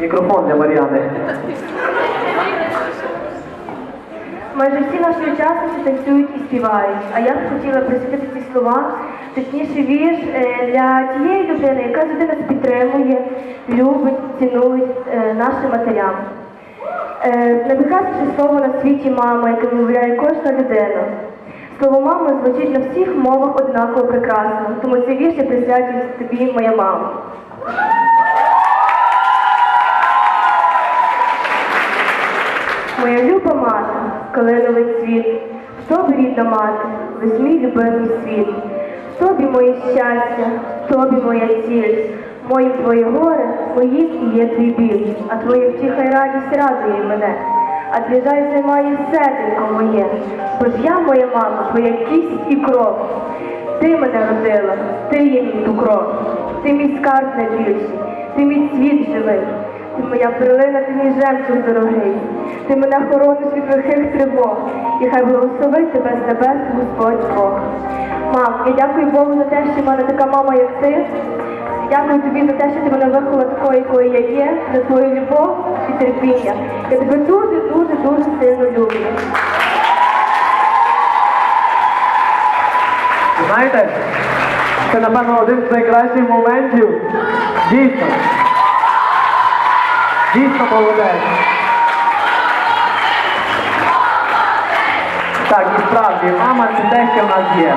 Мікрофон для Мар'яни. Майже всі наші учасниці танцюють і співають. А я б хотіла присвятити ці слова, точніше вірш е, для тієї людини, яка завжди нас підтримує, любить, цінує е, нашим матерям. Е, Найпрекрасніше слово на світі мама, яке вимовляє кожна людина. Слово мама звучить на всіх мовах однаково прекрасно, тому цей вірш я присвячую тобі, моя мама. Моя люба мати, калиновий цвіт, в тобі рідна мати, весь мій любимий світ, в тобі моє щастя, в тобі моя ціль, мої твої гори, моїм і є твій біль, а твоя втіха й радість радує мене, а твій жаль займає серденько моє, бо ж я, моя мама, твоя кість і кров. Ти мене родила, ти є мій покров, ти мій скарб найбільший, ти мій світ живий. Ти моя перлина, ти мій жемчуг дорогий. Ти мене хорониш від лихих тривог, і хай благословить тебе з небес Господь Бог. Мам, я дякую Богу за те, що в мене така мама, як ти. Дякую тобі за те, що ти мене виховала такою, якою я є, за твою любов і терпіння. Я тебе дуже, дуже, дуже сильно люблю. Знаєте, це, напевно, один з найкращих моментів. Дійсно. Дійсно молодець. Так, і справді, мама це те, що в нас є.